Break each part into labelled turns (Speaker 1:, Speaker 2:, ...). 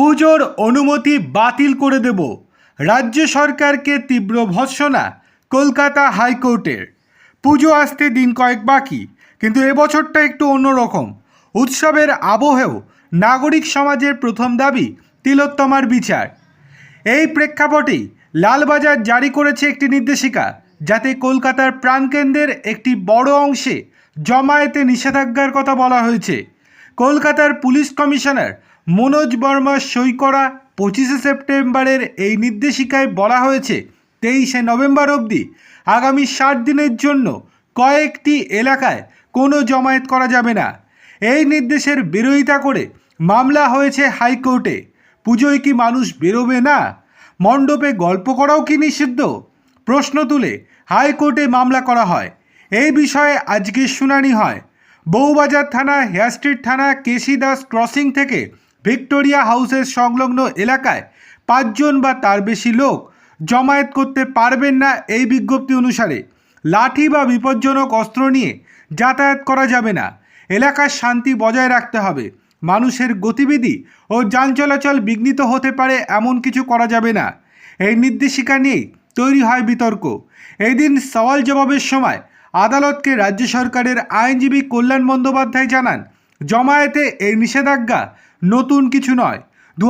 Speaker 1: পুজোর অনুমতি বাতিল করে দেব। রাজ্য সরকারকে তীব্র ভৎসনা কলকাতা হাইকোর্টের। পুজো আসতে দিন কয়েক বাকি, কিন্তু এবছরটা একটু অন্যরকম। উৎসবের আবহেও নাগরিক সমাজের প্রথম দাবি তিলোত্তমার বিচার। এই প্রেক্ষাপটেই লালবাজার জারি করেছে একটি নির্দেশিকা, যাতে কলকাতার প্রাণকেন্দ্রের একটি বড় অংশে জমায়েতে নিষেধাজ্ঞার কথা বলা হয়েছে। কলকাতার পুলিশ কমিশনার মনোজ বর্মার সই করা পঁচিশে সেপ্টেম্বরের এই নির্দেশিকায় বলা হয়েছে, তেইশে নভেম্বর অবধি আগামী ষাট দিনের জন্য কয়েকটি এলাকায় কোনো জমায়েত করা যাবে না। এই নির্দেশের বিরোধিতা করে মামলা হয়েছে হাইকোর্টে। পুজোয় কি মানুষ বেরোবে না? মণ্ডপে গল্প করাও কি নিষিদ্ধ? প্রশ্ন তুলে হাইকোর্টে মামলা করা হয়। এই বিষয়ে আজকে শুনানি হয়। বউবাজার থানা, হেয়ার স্ট্রিট থানা কেসি দাস ক্রসিং থেকে ভিক্টোরিয়া হাউসের সংলগ্ন এলাকায় পাঁচজন বা তার বেশি লোক জমায়েত করতে পারবেন না এই বিজ্ঞপ্তি অনুসারে। লাঠি বা বিপজ্জনক অস্ত্র নিয়ে যাতায়াত করা যাবে না। এলাকার শান্তি বজায় রাখতে হবে। মানুষের গতিবিধি ও যান চলাচল বিঘ্নিত হতে পারে এমন কিছু করা যাবে না। এই নির্দেশিকা নিয়েই তৈরি হয় বিতর্ক। এই দিন সওয়াল জবাবের সময় আদালতকে রাজ্য সরকারের আইনজীবী কল্যাণ বন্দ্যোপাধ্যায় জানান, জমায়েতে এই নিষেধাজ্ঞা নতুন কিছু নয়। দু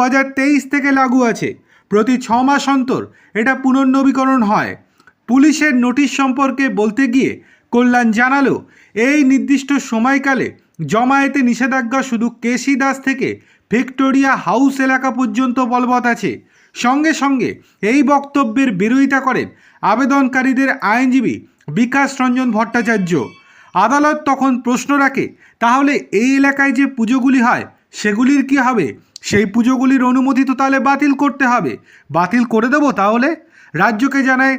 Speaker 1: থেকে লাগু আছে। প্রতি ছ মাস অন্তর এটা পুনর্নবীকরণ হয়। পুলিশের নোটিশ সম্পর্কে বলতে গিয়ে কল্যাণ জানালো, এই নির্দিষ্ট সময়কালে জমায়েতে নিষেধাজ্ঞা শুধু কেসি দাস থেকে ভিক্টোরিয়া হাউস এলাকা পর্যন্ত বলবৎ আছে। সঙ্গে সঙ্গে এই বক্তব্যের বিরোধিতা করেন আবেদনকারীদের আইনজীবী বিকাশ রঞ্জন ভট্টাচার্য। আদালত তখন প্রশ্ন রাখে, তাহলে এই এলাকায় যে পুজোগুলি হয় সেগুলির কি হবে? সেই পুজোগুলির অনুমতি তো তাহলে বাতিল করতে হবে। বাতিল করে দেবো তাহলে? রাজ্যকে জানায়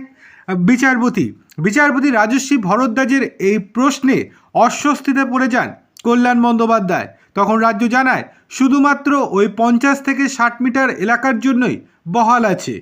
Speaker 1: বিচারপতি। বিচারপতি রাজস্বী ভরদ্বাজের এই প্রশ্নে অস্বস্তিতে পড়ে যান কল্যাণ বন্দ্যোপাধ্যায়। তখন রাজ্য জানায়, শুধুমাত্র ওই পঞ্চাশ থেকে ষাট মিটার এলাকার জন্যই বহাল আছে।